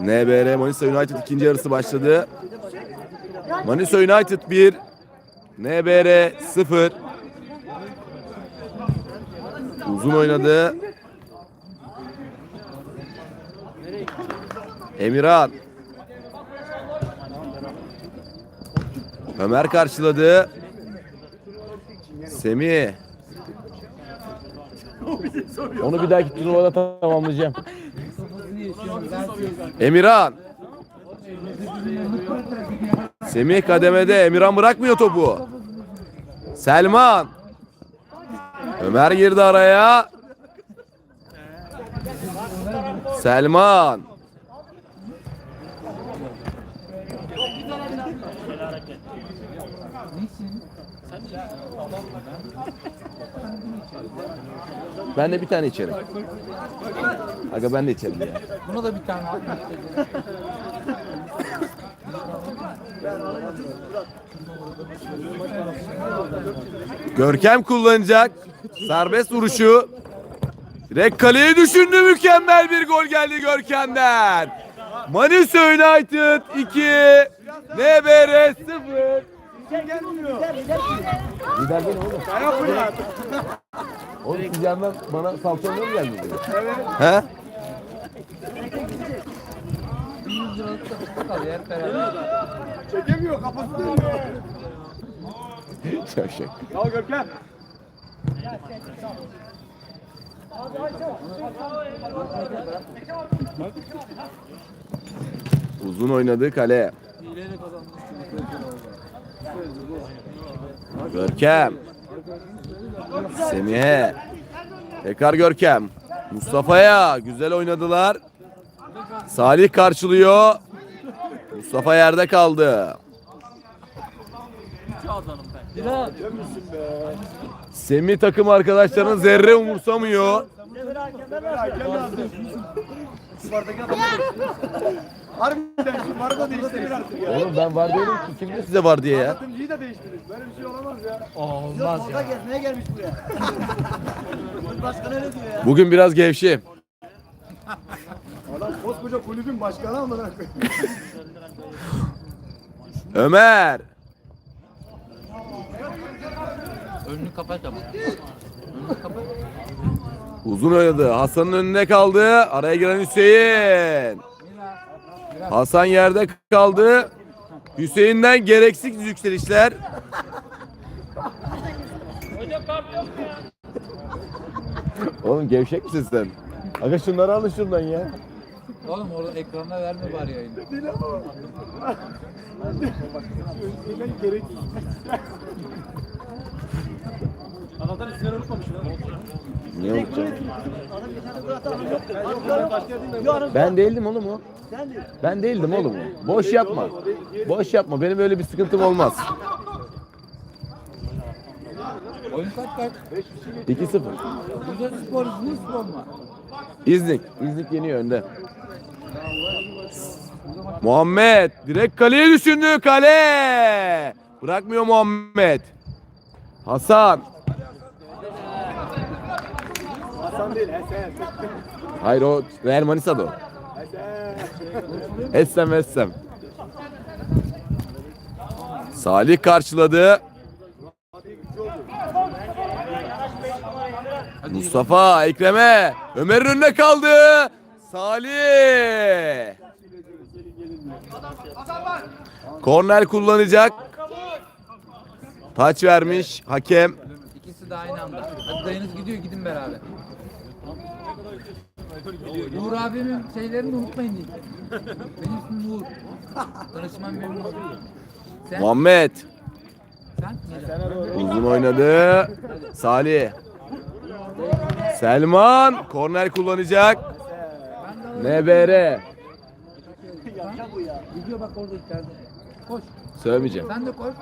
NBR Manisa United ikinci yarısı başladı. Manisa United 1 NBR 0 Uzun oynadı. Emirhan. Ömer karşıladı. Semih. Onu bir dahaki turnuvada tamamlayacağım. Emirhan. Semih kademede. Emirhan bırakmıyor topu. Selman. Ömer girdi araya. Selman. Ben de bir tane içerim. Aga ben de içerim ya. Buna da bir tane al. Görkem kullanacak. Serbest vuruşu. Direkt kaleye düşündü. Mükemmel bir gol geldi Görkem'den. Manisa United 2. NBR 0. Gider beni oğlum. Oğlum siz yandan bana salçalı mı geldiniz? Evet. He? 100 liralık da fıstık al yer beraber. Çekemiyor kafası dönüyor. Çok şey. Al Görkem. Uzun oynadığı kale. Görkem. Semih'e. Tekrar Görkem. Mustafa'ya. Güzel oynadılar. Salih karşılıyor. Mustafa yerde kaldı. Semih takım arkadaşlarının zerre umursamıyor. Harbiden şu varı da değiştirir artık ya. Oğlum ben var diyorum ki kim diyor size var diye ya. Yardımcıyı da değiştirir. Böyle bir şey olamaz ya. Olmaz ya. gezmeye gelmiş buraya. Başkan öyle diyor ya. Bugün biraz gevşeyim. Adam koskoca kulübün başkanı amına koyayım. Ömer. Önünü kapat ama. Önünü kapat. Uzun oynadı. Hasan'ın önüne kaldı. Araya giren Hüseyin. Hasan yerde kaldı. Hüseyin'den gereksiz yükselişler. Oğlum gevşek misin sen? Aga şunları alın şuradan ya. Oğlum orada ekranda verme bari yayını. Allah'tan isimleri unutmamış Ne olacak? Ben değildim oğlum o. Ben değildim oğlum o. Boş yapma. Boş yapma. Benim öyle bir sıkıntım olmaz. Oyun kaç kaç? 2-0. Güzel spor, izin spor mu? İznik. İznik yeniyor önde. Muhammed direkt kaleye düşündü kale. Bırakmıyor Muhammed. Hasan. Hasan değil Esen. Hayır o Real Manisa'da o. Essem Essem. Salih karşıladı. Mustafa Ekrem'e. Ömer'in önüne kaldı. Salih. Korner kullanacak. Taç vermiş hakem. İkisi de aynı anda. Hadi dayınız gidiyor gidin beraber. Uğur abimin şeylerini unutmayın diye. Benim ismim Uğur. Tanışmam memnun oldum. Sen? Muhammed. Sen? Uzun oynadı. Salih. Selman korner kullanacak. NBR. Gidiyor bak orada içeride. Koş. Söylemeyeceğim. Sen de koş.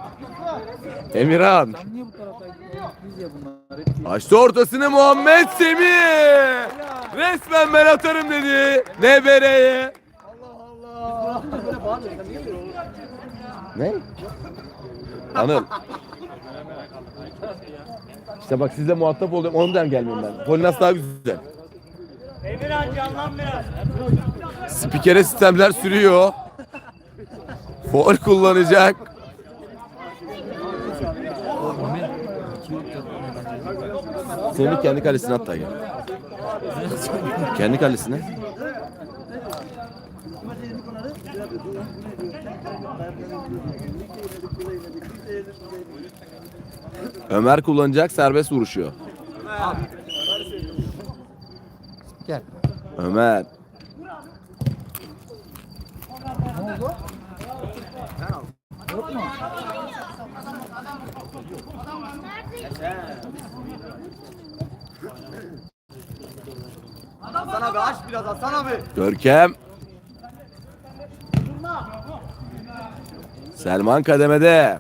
Emirhan. Sen niye bu tarafa gidiyorsun? Biz ya bunlar. Hep Açtı ortasını Muhammed Semih. Resmen ben atarım dedi. NBR'ye. Ne? Anıl. İşte bak sizle muhatap oluyorum. Ondan gelmiyorum ben. Polinas daha güzel. Emirhan canlan biraz. Spikere sistemler sürüyor. Foul kullanacak. Semih kendi kalesine hatta gel. Kendi kalesine. Ömer kullanacak serbest vuruşu. Gel. Ömer. Yok mu? Abi aç biraz Hasan abi. Görkem. Selman kademede.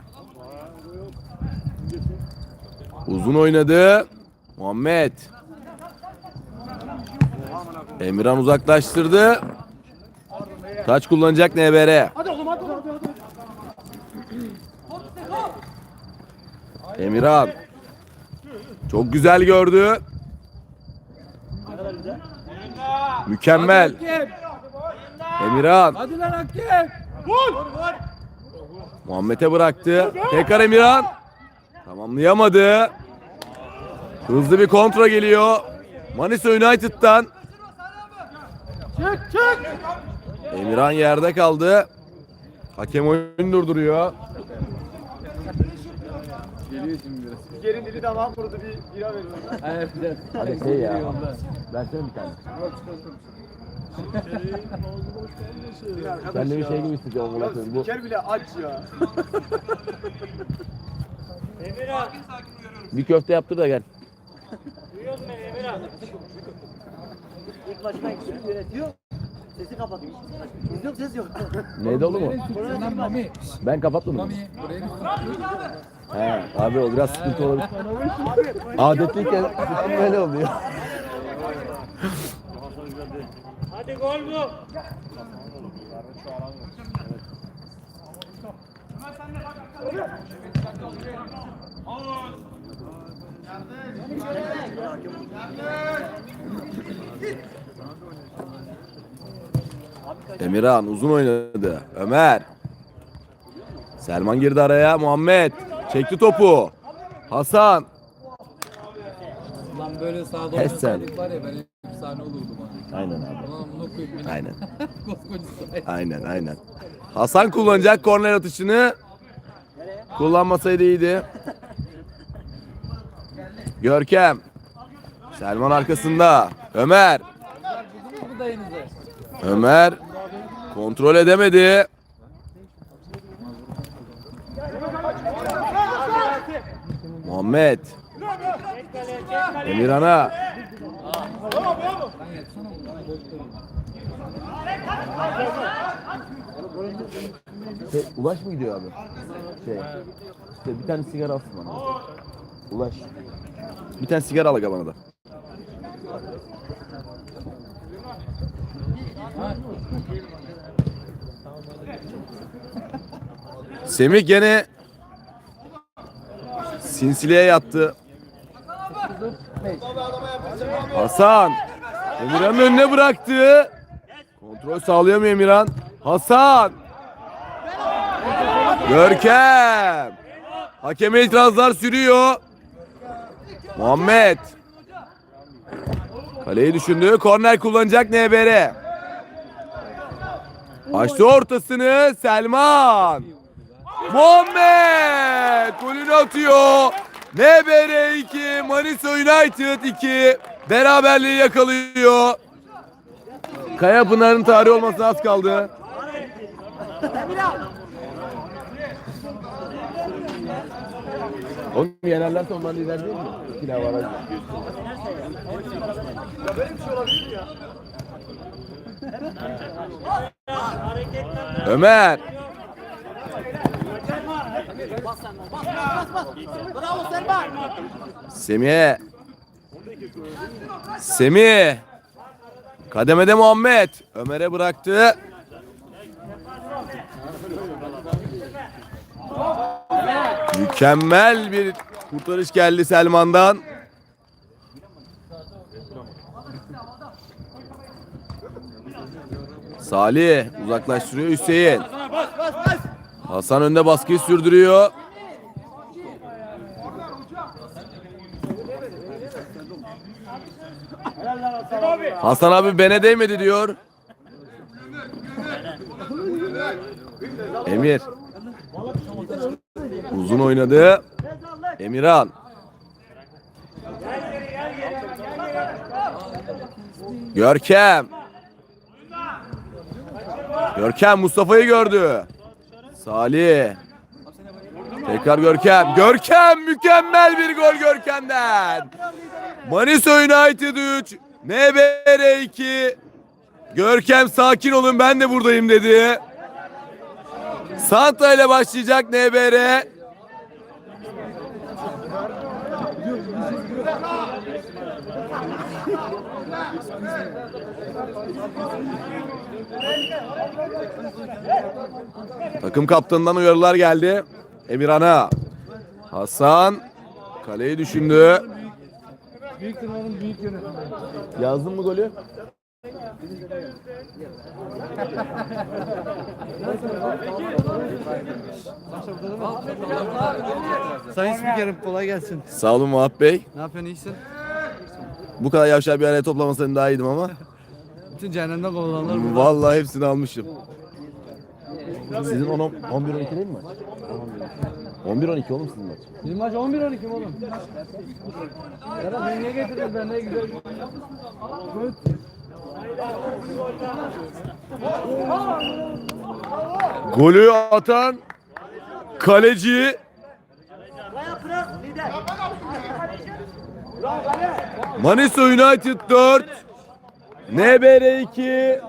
Uzun oynadı. Muhammed. Emirhan uzaklaştırdı. Taç kullanacak NBR. Emirhan. Çok güzel gördü. Mükemmel. Emirhan. Hadi lan hakem. Muhammed'e bıraktı. Tekrar Emirhan. Tamamlayamadı. Hızlı bir kontra geliyor. Manisa United'dan. Emirhan yerde kaldı. Hakem oyunu durduruyor. Yerin dili damağım kurudu bir bira veriyorum. Evet, evet. Hadi şey ya. Versene bir tane. Sen de bir şey gibi hissediyorum Ya spiker bile aç ya. Emirhan. bir köfte yaptır da gel. Duyuyorsun beni Emirhan. İlk başına yönetiyor. Sesi kapatıyor. Biz yok ses yok. Neydi oğlum o? Lan Mami. Ben kapattım mı? Mami buraya bir. He, abi o biraz sıkıntı olabilir. Adetliyken böyle oluyor. Hadi gol bu. Emirhan uzun oynadı. Ömer. Selman girdi araya. Muhammed. Çekti topu. Hasan. Lan böyle sağda oynasaydık var ya ben efsane olurdum ha. Aynen abi. Ulan bunu koyayım beni. Aynen. Koskoca. Aynen aynen. Hasan kullanacak korner atışını. Kullanmasaydı iyiydi. Görkem. Selman arkasında. Ömer. Buldunuz mu dayınızı? Ömer kontrol edemedi. Muhammed. Emirhan'a. Şey, Ulaş mı gidiyor abi? Şey. İşte bir tane sigara alsın bana. Ulaş. Bir tane sigara al aga bana da. Semih gene sinsiliğe yattı. Hasan Emirhan'ın önüne bıraktı. Kontrol sağlayamıyor Emirhan. Hasan Görkem. Hakeme itirazlar sürüyor. Muhammed. Kaleyi düşündü. Korner kullanacak NBR. Açtı ortasını Selman. Muhammed golünü atıyor. NBR 2, Manisa United 2. Beraberliği yakalıyor. Kaya Pınar'ın tarihi olmasına az kaldı. Oğlum yenerlerse onlar lider değil mi? Daha var. Ya şey olabilir ya? Ömer. Semih. Semih. Kademede Muhammed. Ömer'e bıraktı. Mükemmel bir kurtarış geldi Selman'dan. Salih uzaklaştırıyor Hüseyin. Hasan önde baskıyı sürdürüyor. Hasan abi bene değmedi diyor. Emir. Uzun oynadı. Emirhan. Görkem. Görkem Mustafa'yı gördü. Salih. Tekrar Görkem. Görkem mükemmel bir gol Görkem'den. Manisa United 3. NBR 2. Görkem sakin olun ben de buradayım dedi. Santa ile başlayacak NBR. Takım kaptanından uyarılar geldi. Emirhan'a. Hasan kaleyi düşündü. Büyük tırmanın büyük yönetimi. Yazdın mı golü? Sayın Spikerim kolay gelsin. Sağ olun Muhat Bey. Ne yapıyorsun iyisin? Bu kadar yavşağı bir araya toplamasaydım daha iyiydim ama. Bütün cehennemden kovulanlar burada. Vallahi hepsini almışım. Sizin 10 11 12 değil mi maç? 11 12 oğlum sizin maç. Bizim maç 11-12 mi oğlum? Serhat beni niye getirdin? Ben ne güzel. Golü atan kaleci Manisa United 4 NBR 2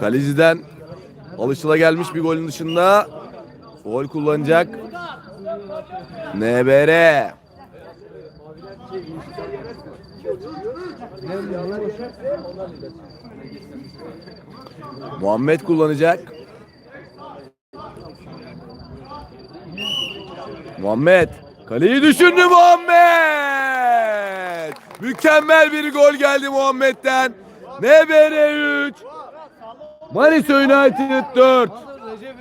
Kaleciden alışılagelmiş bir golün dışında gol kullanacak NBR Muhammed kullanacak. Muhammed. Kaleyi düşündü Muhammed. Mükemmel bir gol geldi Muhammed'den. NBR 3. Manisa United 4. Recep.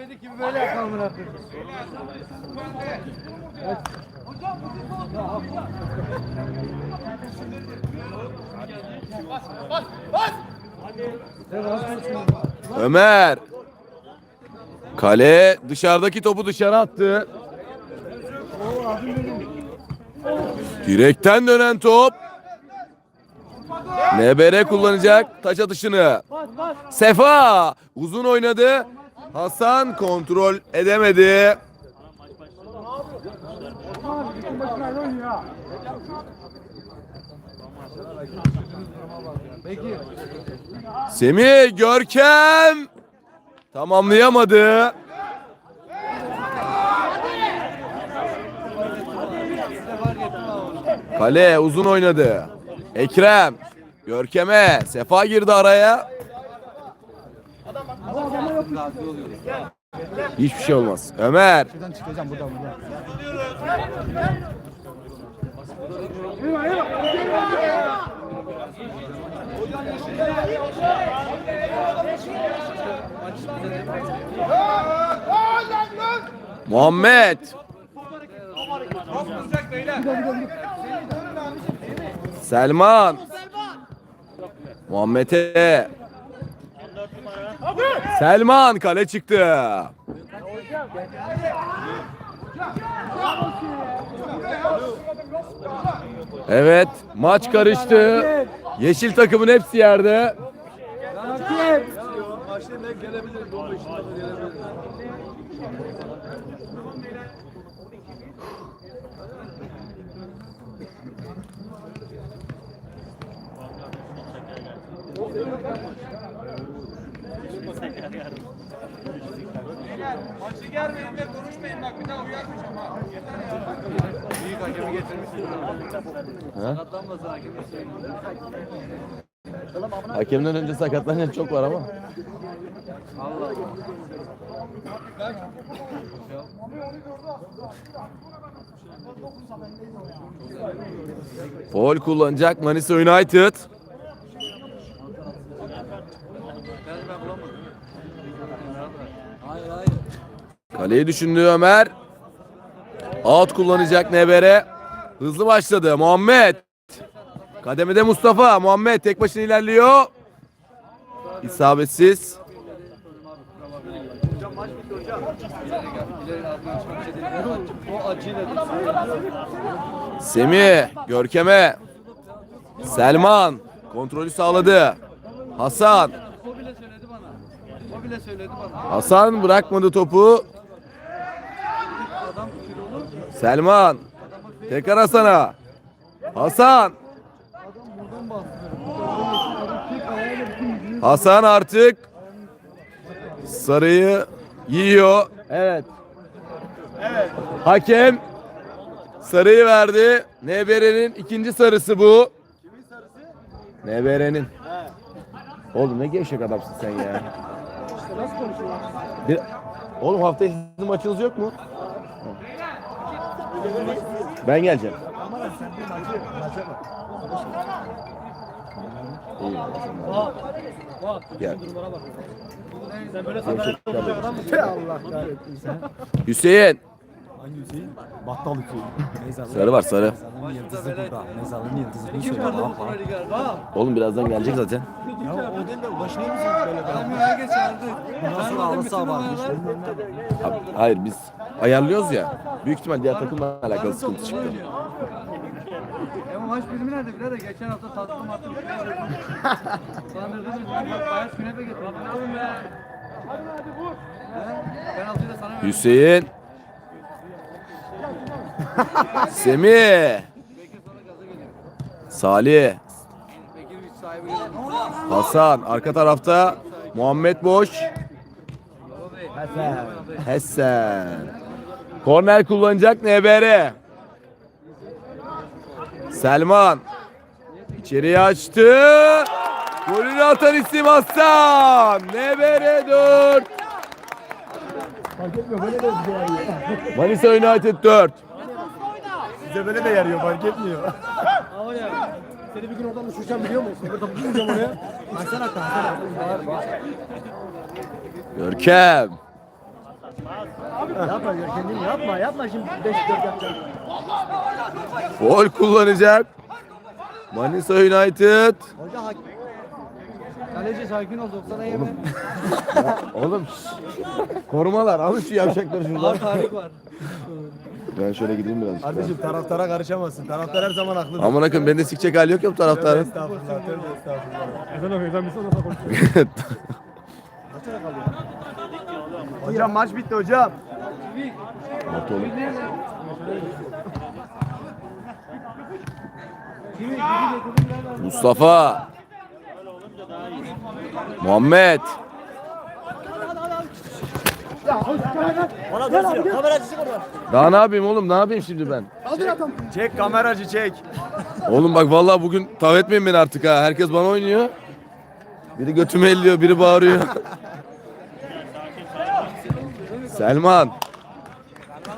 Ömer. Kale dışarıdaki topu dışarı attı. Direkten dönen top. NBR kullanacak taç atışını. Sefa uzun oynadı. Hasan kontrol edemedi. Semih Görkem tamamlayamadı. Kale uzun oynadı. Ekrem Görkem'e Sefa girdi araya. Hiçbir şey olmaz. Ömer Buradan buradan. Muhammed Selman Muhammed'e Selman kale çıktı. Evet maç karıştı. Yeşil takımın hepsi yerde. Büyük hakemi getirmişsin. Ha? Sakatlanmasın hakem. Hakemden önce sakatlanan çok var ama. Allah Allah. Foul kullanacak Manisa United. Kaleyi düşündü Ömer. Out kullanacak Nebere. Hızlı başladı Muhammed. Kademede Mustafa. Muhammed tek başına ilerliyor. İsabetsiz. Semih, Görkem'e. Selman kontrolü sağladı. Hasan. Hasan bırakmadı topu. Selman. Tekrar Hasan'a. Hasan. Hasan artık sarıyı yiyor. Evet. Hakem sarıyı verdi. Nebere'nin ikinci sarısı bu. Kimin sarısı? Nebere'nin. Oğlum ne gevşek adamsın sen ya. Bir... Oğlum haftaya sizin maçınız yok mu? Ben geleceğim. Sen. İyi. Bak. Bak. Gel. Durumlara bak. Sen böyle sandalye oturacak adam mısın? Allah kahretsin sen. Hüseyin. Hangi Hüseyin? Battal Hüseyin. Sarı var sarı. Mezarın yıldızı burada. Mezarın yıldızını Kim söyle. Oğlum birazdan gelecek zaten. Ya o değil de ulaşmıyor musun böyle ben? herkes çağırdı. Bundan sonra halı saha varmış. Abi, Hayır biz ayarlıyoruz ya. Büyük ihtimal diğer takımla alakalı sıkıntı çıktı. Ama maç bilimi nerede birader? Geçen hafta tatlım attım. Sandırdım. Bayağı künefe getirdim. Oğlum be. He? Penaltıyı da sana verdim. Hüseyin. Semih. Salih. Bekir üç sahibi geliyor. Hasan. Arka tarafta Muhammed Boş. Baba Bey. Hessen. Korner kullanacak NBR. Selman. İçeriye açtı. Golünü atan isim Hasan. NBR 4. Fark etmiyor böyle de bize yarıyor. Manisa United 4. Bize böyle de yarıyor fark etmiyor. Ama ya. Seni bir gün oradan uçuracağım biliyor musun? Burada bulmayacağım oraya. Bağır bağır. Görkem. Yapma kendini yapma yapma şimdi 5 4 yapacağım. Gol kullanacak. Manisa United. Hoca hak. Kaleci sakin ol 90'a yeme. Oğlum şş. Korumalar alın şu yavşakları şuradan. Tarih var. Ben şöyle gideyim biraz. Kardeşim taraftara karışamazsın. Taraftar her zaman haklıdır. Aman akın bende sikecek hali yok ya bu taraftarın. Estağfurullah. Tövbe estağfurullah. Ezan okuyor. Ezan bir sonra konuşuyor. Hocam maç bitti hocam. Mustafa. Muhammed. Daha ne yapayım oğlum ne yapayım şimdi ben? Çek kameracı çek. Oğlum bak vallahi bugün tav etmeyin beni artık ha. Herkes bana oynuyor. Biri götümü elliyor, biri bağırıyor. Selman.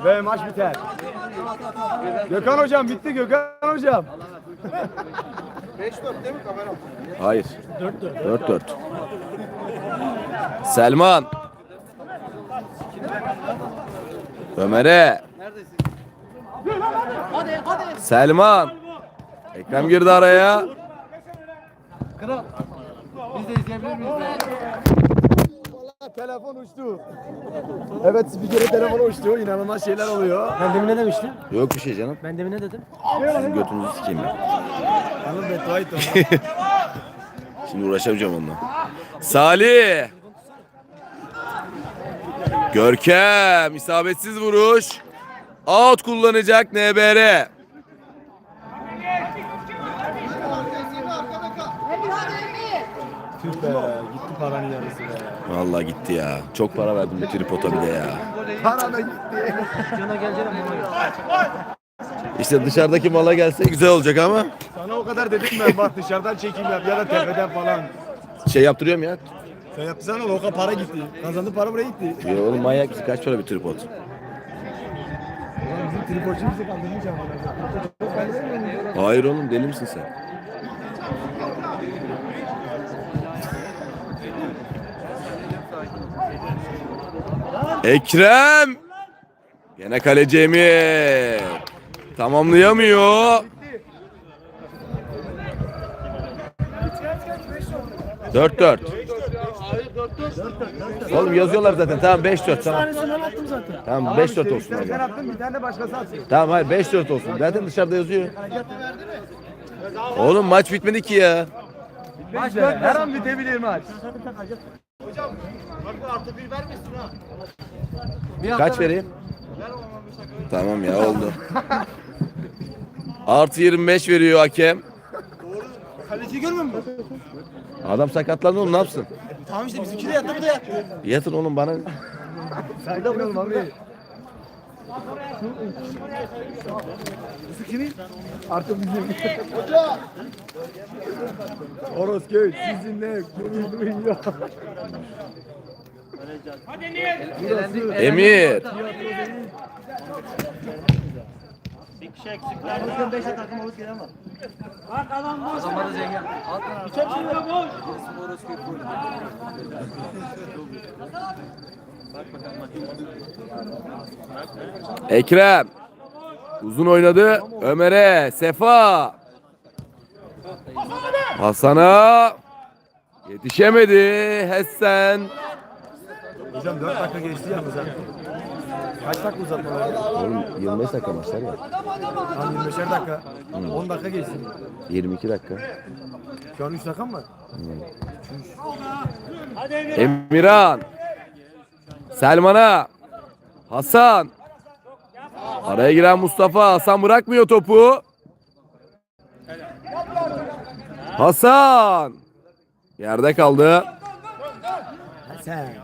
Ve maç biter. Gökhan hocam bitti Gökhan hocam. Hayır. 4-4. Selman. Ömer'e. Selman. Ekrem girdi araya. Kral. Biz de izleyebilir miyiz? Telefon uçtu. Evet spikere telefon uçtu. İnanılmaz şeyler oluyor. Ben demin ne demiştim? Yok bir şey canım. Ben demin ne dedim? Sizin götünüzü sikeyim ben. Anıl beddua Şimdi uğraşamayacağım onunla. Salih. Görkem. isabetsiz vuruş. Out kullanacak NBR. Tüh be gitti paranın yarısı. Vallahi gitti ya. Çok para verdim bu tripota bir de ya. Para da gitti. Cana geleceğim. İşte dışarıdaki mala gelse güzel olacak ama Sana o kadar dedim ben bak dışarıdan çekim yap ya da tepeden falan. şey yaptırıyorum ya. Sen yaptıysan o kadar para gitti. Kazandı para buraya gitti. Ya oğlum manyak mısın? Kaç para bir tripod? Tripodçu bizi kandırmış ama. Hayır oğlum deli misin sen? Ekrem. Gene kaleci Emir. Tamamlayamıyor. Dört dört. Oğlum yazıyorlar zaten. Tamam 5-4 tamam. Tamam 5-4 olsun. Sen attın bir tane de başkası atsın. Tamam hayır 5-4 olsun. Zaten dışarıda yazıyor. Oğlum maç bitmedi ki ya. Maç dört her an bitebilir maç. Bir hafta Kaç vereyim? Tamam ya oldu. Artı 25 veriyor hakem. Kaleciyi görmüyor musun? Adam sakatlandı oğlum ne yapsın? Tamam işte bizimki de yattı bu da yattı. Yatın oğlum bana. Sen de oğlum abi. Kimin? Artık bizim. Hoca! Orosköy sizinle gurur duyuyor. Emir. Adamları zengin. Altına Ekrem. Uzun oynadı. Ömer'e. Sefa. Hasan'a. Yetişemedi. Hessen. Hocam 4 dakika geçti yalnız ha. Kaç dakika uzatmalar? Oğlum 25 dakika maçlar ya. Tam 25'er dakika. 10 dakika geçti. 22 dakika. Şu an 3 dakika mı var? Emirhan. Selman'a. Hasan. Araya giren Mustafa. Hasan bırakmıyor topu. Hasan. Yerde kaldı. Sen.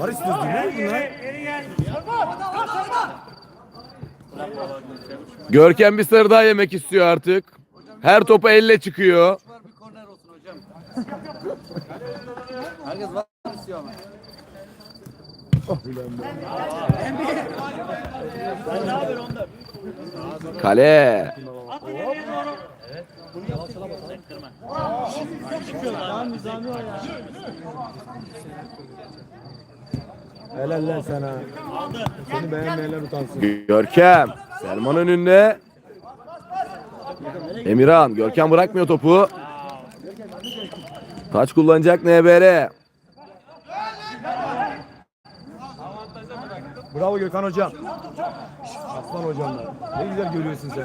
Var istiyoruz değil mi bunlar? Görkem bir sarı daha yemek istiyor artık. Her topa elle çıkıyor. var bir korner olsun hocam. Herkes var. Kale. Helal lan sana. Seni beğenmeyenler utansın. Görkem. Selman önünde. Emirhan. Görkem bırakmıyor topu. Taç kullanacak NBR. Bravo Gökhan hocam. Aslan hocam da. Ne güzel görüyorsun sen.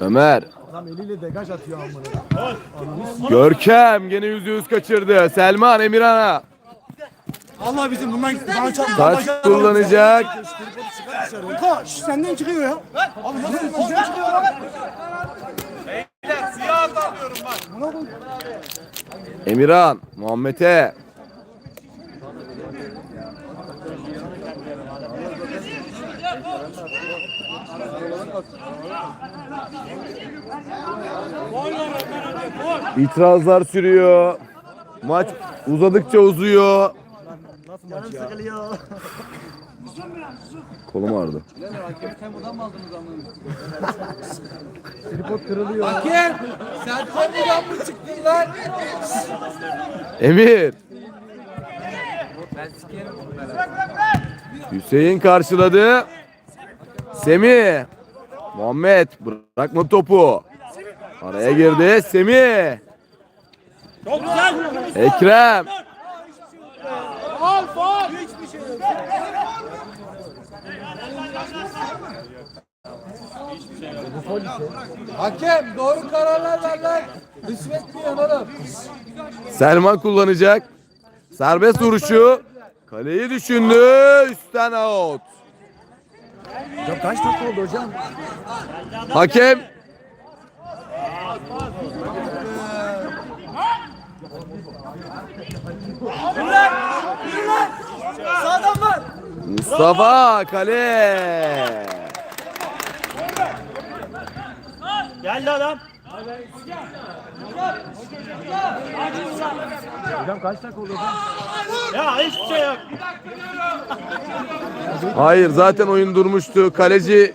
Ömer. Adam eliyle degaj atıyor amına. Görkem gene yüzde yüz kaçırdı. Selman Emirhan'a. Allah bizim bundan bana çarp. Taç kullanacak. Koş senden çıkıyor ya. Abi nasıl senden çıkıyor Emirhan. Muhammed'e. İtirazlar sürüyor. Maç uzadıkça uzuyor. Kolum ağrıdı. Hakemi tempodan mı aldınız anladın? Tripod kırılıyor. Hakem! Sen tempodan mı çıktın lan? Emir. Hüseyin karşıladı. Semih. Muhammed bırakma topu. Araya girdi Semih. Ekrem. Hakem doğru kararlar ver lan. Rüşvet mi oğlum? Selman kullanacak. Serbest vuruşu. Kaleyi düşündü. Üstten out. Hocam kaç dakika oldu hocam? Hakem Mustafa kale. Geldi adam. Hocam kaç dakika oldu? Ya hiçbir şey yok. Hayır zaten oyun durmuştu. Kaleci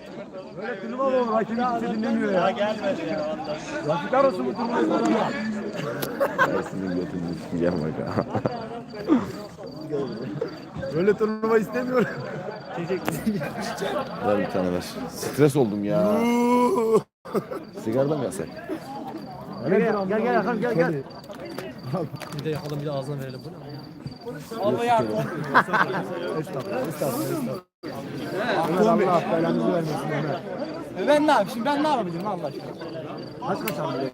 Böyle turnuva mı olur? Hakem kimse dinlemiyor ya. Gelmedi ya. Yazıklar olsun bu turnuvayı bak. Böyle turnuva istemiyorum. Ver bir tane ver. Stres oldum ya. Sigara mı yasak? Gel gel gel gel Hakan gel gel. Bir de yakalım bir de ağzına verelim. Allah belanızı vermesin Ömer. Ben ne yapayım? Şimdi ben ne yapabilirim Allah aşkına? Kaç kaç abi?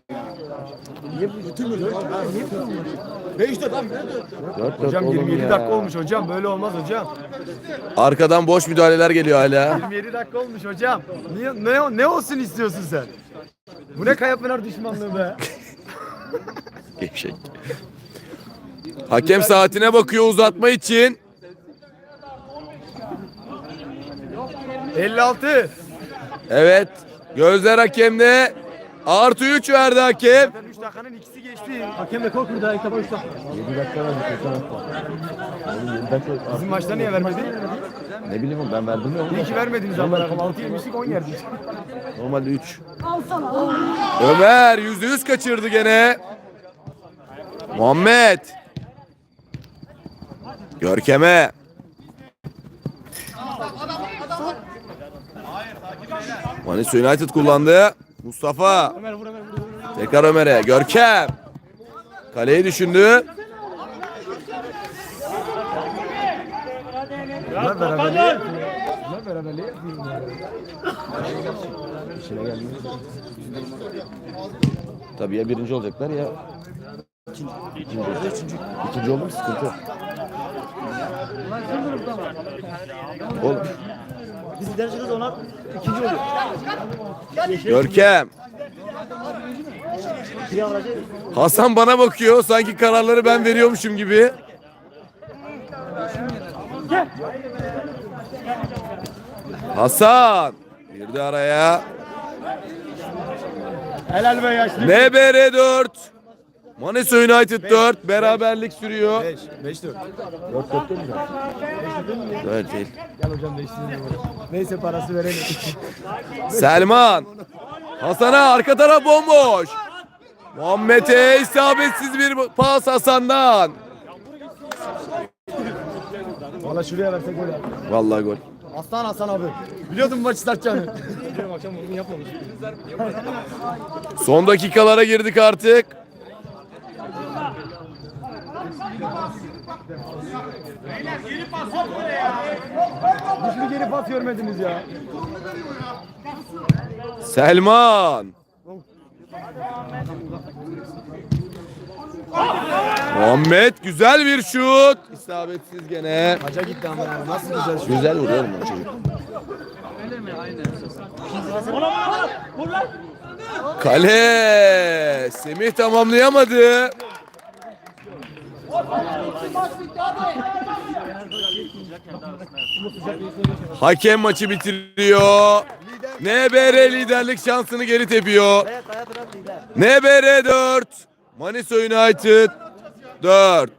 Niye bütün mü? Niye Dört dört Hocam oğlum 27 ya. dakika olmuş hocam. Böyle olmaz hocam. Arkadan boş müdahaleler geliyor hala. 27 dakika olmuş hocam. Niye, ne, ne olsun istiyorsun sen? Bu ne kaya pınar düşmanlığı be? Gevşek. Hakem saatine bakıyor uzatma için. 56. Evet. Gözler hakemde. Artı 3 verdi hakem. 3 dakikanın ikisi geçti. Hakem rekor ha ilk defa 3 dakika. 7 dakika geçen hafta. Bizim maçta niye vermedi? Ne bileyim oğlum, ben verdim ya. İyi ki vermediniz ama 6 yemiştik 10 yerdik. Normalde 3. Ömer yüzde yüz kaçırdı gene. Muhammed. Görkem'e. Manchester United kullandı. Mustafa. Tekrar Ömer'e. Görkem. Kaleyi düşündü. Bunlar. Bunlar. Tabii ya birinci olacaklar ya ikinci. İkinci, ikinci oldu mu sıkıntı yok. Oğlum. Biz giderseniz ona ikinci oluyor. Görkem. Hasan bana bakıyor. Sanki kararları ben veriyormuşum gibi. Hasan. Girdi araya. Helal be yaşlı. NBR 4. Manisa United 4. Beraberlik sürüyor. 5. 5 4. 4 değil. Gel hocam değiştirelim. Neyse parası verelim. Selman. Hasan'a arka taraf bomboş. Muhammed'e isabetsiz bir pas Hasan'dan. Valla şuraya versek gol abi. Vallahi gol. Aslan Hasan abi. Biliyordum maçı satacağını. akşam bunu yapmamış. Son dakikalara girdik artık. Hiçbir geri pas görmediniz ya. Selman. Muhammed güzel bir şut. İsabetsiz gene. Maça gitti ama ya. Nasıl güzel şu. Güzel vuruyor mu çocuk? Kale. Semih tamamlayamadı. Hakem maçı bitiriyor. NBR liderlik şansını geri tepiyor. NBR 4. Manisa United 4.